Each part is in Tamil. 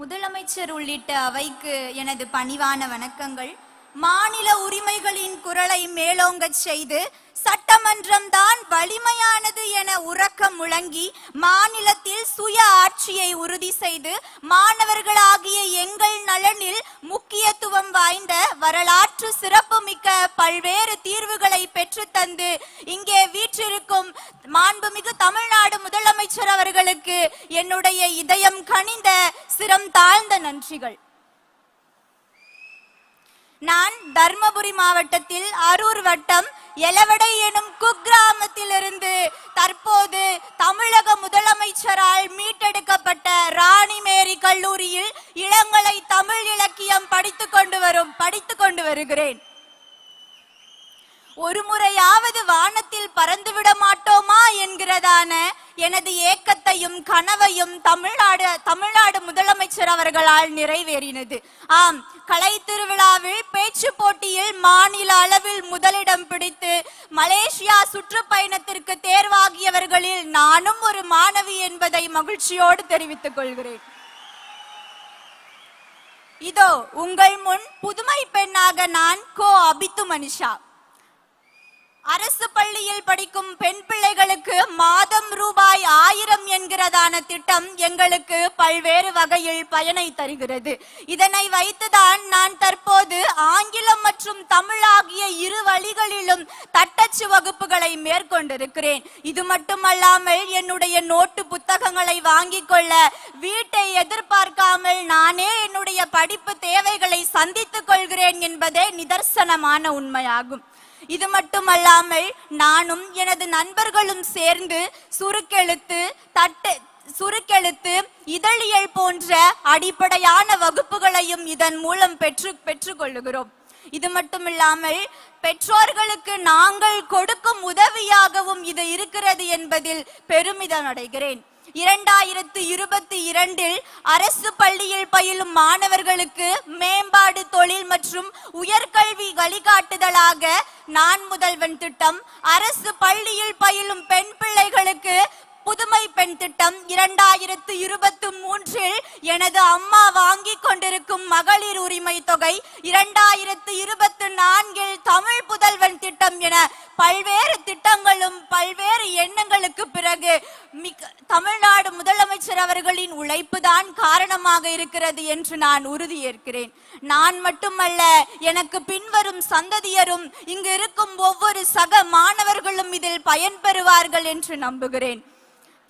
முதலமைச்சர் உள்ளிட்ட அவைக்கு எனது பணிவான வணக்கங்கள். மாநில உரிமைகளின் குரலை மேலோங்கச் செய்து சட்டமன்றம் தான் வலிமையானது என உறக்கம் முழங்கி மாநிலத்தில் சுய ஆட்சியை உறுதி செய்து மாணவர்களாகிய எங்கள் நலனில் முக்கியத்துவம் வாய்ந்த வரலாற்று சிறப்புமிக்க பல்வேறு தீர்வுகளை பெற்றுத்தந்து இங்கே வீற்றிருக்கும் மாண்புமிகு தமிழ்நாடு முதலமைச்சர் அவர்களுக்கு என்னுடைய இதயம் கனிந்த சிரம் தாழ்ந்த நன்றிகள். நான் தர்மபுரி மாவட்டத்தில் அரூர் வட்டம் எலவடை எனும் குக்கிராமத்திலிருந்து தற்போது தமிழக முதலமைச்சரால் மீட்டெடுக்கப்பட்ட ராணி மேரி கல்லூரியில் இளங்கலை தமிழ் இலக்கியம் படித்துக் கொண்டு வரும் படித்துக் கொண்டு வருகிறேன். ஒரு முறையாவது வானத்தில் பறந்துவிட எனது ஏக்கத்தையும் கனவையும் தமிழ்நாடு தமிழ்நாடு முதலமைச்சர் அவர்களால் நிறைவேறினது. ஆம் கலை திருவிழாவில் பேச்சு போட்டியில் மாநில அளவில் முதலிடம் பிடித்து மலேசியா சுற்றுப்பயணத்திற்கு தேர்வாகியவர்களில் நானும் ஒரு மாணவி என்பதை மகிழ்ச்சியோடு தெரிவித்துக் கொள்கிறேன். இதோ உங்கள் முன் புதுமை பெண்ணாக நான் கோ அபித்து மனிஷா. அரசு பள்ளியில் படிக்கும் பெண் பிள்ளைகளுக்கு மாதம் ரூபாய் ஆயிரம் என்கிறதான திட்டம் எங்களுக்கு பல்வேறு வகையில் பயனை தருகிறது. இதனை வைத்துதான் நான் தற்போது ஆங்கிலம் மற்றும் தமிழ் ஆகிய இரு வழிகளிலும் தட்டச்சு வகுப்புகளை மேற்கொண்டிருக்கிறேன். இது மட்டுமல்லாமல் என்னுடைய நோட்டு புத்தகங்களை வாங்கிக் கொள்ள வீட்டை எதிர்பார்க்காமல் நானே என்னுடைய படிப்பு தேவைகளை சந்தித்துக் கொள்கிறேன் என்பதே நிதர்சனமான உண்மையாகும். இது மட்டுமல்லாமல் நானும் எனது நண்பர்களும் சேர்ந்து சுருக்கெழுத்து தட்டு சுருக்கெழுத்து இதழியல் போன்ற அடிப்படையான வகுப்புகளையும் இதன் மூலம் பெற்று பெற்றுக்கொள்ளுகிறோம். இது மட்டுமில்லாமல் பெற்றோர்களுக்கு நாங்கள் கொடுக்கும் உதவியாகவும் இது இருக்கிறது என்பதில் பெருமிதம் அடைகிறேன் இரண்டாயிரத்து இருபத்தி இரண்டில் அரசு பள்ளியில் பயிலும் மாணவர்களுக்கு மேம்பாடு தொழில் மற்றும் உயர்கல்வி வழிகாட்டுதலாக நான் முதல்வன் திட்டம். அரசு பள்ளியில் பயிலும் பெண் பிள்ளைகளுக்கு புதுமை பெண் திட்டம். இரண்டாயிரத்து இருபத்தி மூன்றில் எனது அம்மா வாங்கிக் கொண்டிருக்கும் மகளிர் உரிமை தொகை இரண்டாயிரத்து இருபத்தி நான்கில் தமிழ் புதல்வன் திட்டம் என பல்வேறு திட்டங்களும் பல்வேறு எண்ணங்களுக்கு பிறகு தமிழ்நாடு முதலமைச்சர் அவர்களின் உழைப்பு தான் காரணமாக இருக்கிறது என்று நான் உறுதியேற்கிறேன். நான் மட்டுமல்ல எனக்கு பின்வரும் சந்ததியரும் இங்கு இருக்கும் ஒவ்வொரு சக மாணவர்களும் இதில் பயன்பெறுவார்கள் என்று நம்புகிறேன்.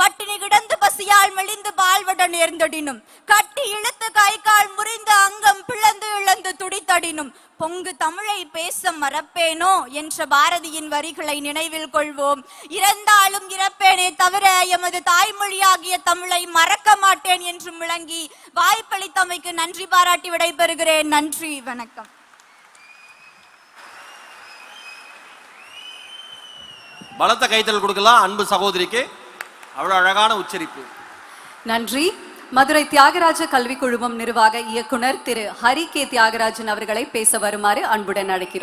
பட்டினி கிடந்து பசியால் மெலிந்து பால்வட நேர்ந்தடினும் கட்டி இழுத்து கை கால் முறிந்து துடித்தடினும் பொங்கு தமிழை பேச மறப்பேனோ என்ற பாரதியின் வரிகளை நினைவில் கொள்வோம். இறந்தாலும் இறப்பேனே தவிர எமது தாய்மொழியாகிய தமிழை மறக்க மாட்டேன் என்று முழங்கி வாய்ப்பளித்தமைக்கு நன்றி பாராட்டி விடைபெறுகிறேன். நன்றி வணக்கம். பலத்த கைத்தல் கொடுக்கலாம் அன்பு சகோதரிக்கு. அவ்வளவு அழகான உச்சரிப்பு. நன்றி. மதுரை தியாகராஜ கல்விக் குழுமம் நிர்வாக இயக்குனர் திரு ஹரி கே தியாகராஜன் அவர்களை பேச வருமாறு அன்புடன் அழைக்கிறோம்.